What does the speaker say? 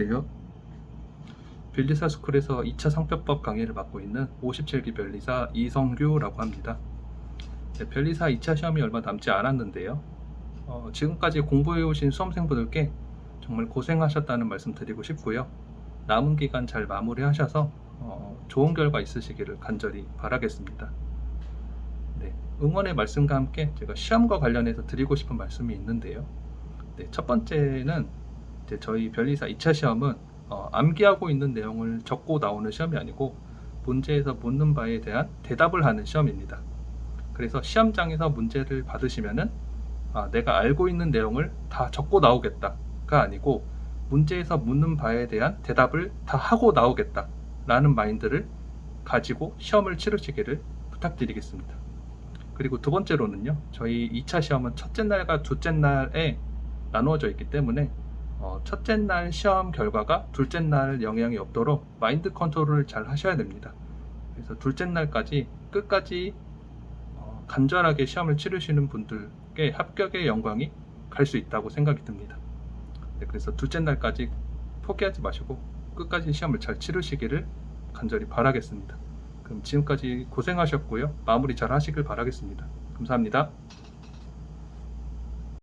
안녕하세요. 변리사 스쿨에서 2차 상표법 강의를 맡고 있는 57기 변리사 이성규라고 합니다. 네, 변리사 2차 시험이 얼마 남지 않았는데요. 어, 지금까지 공부해 오신 수험생분들께 정말 고생하셨다는 말씀 드리고 싶고요. 남은 기간 잘 마무리하셔서 어, 좋은 결과 있으시기를 간절히 바라겠습니다. 네, 응원의 말씀과 함께 제가 시험과 관련해서 드리고 싶은 말씀이 있는데요. 네, 첫 번째는 이제 저희 변리사 2차 시험은 어, 암기하고 있는 내용을 적고 나오는 시험이 아니고 문제에서 묻는 바에 대한 대답을 하는 시험입니다. 그래서 시험장에서 문제를 받으시면은 아, 내가 알고 있는 내용을 다 적고 나오겠다가 아니고 문제에서 묻는 바에 대한 대답을 다 하고 나오겠다라는 마인드를 가지고 시험을 치르시기를 부탁드리겠습니다. 그리고 두 번째로는요, 저희 2차 시험은 첫째 날과 둘째 날에 나누어져 있기 때문에 어, 첫째 날 시험 결과가 둘째 날 영향이 없도록 마인드 컨트롤을 잘 하셔야 됩니다. 그래서 둘째 날까지 끝까지 어, 간절하게 시험을 치르시는 분들께 합격의 영광이 갈 수 있다고 생각이 듭니다. 네, 그래서 둘째 날까지 포기하지 마시고 끝까지 시험을 잘 치르시기를 간절히 바라겠습니다. 그럼 지금까지 고생하셨고요. 마무리 잘 하시길 바라겠습니다. 감사합니다.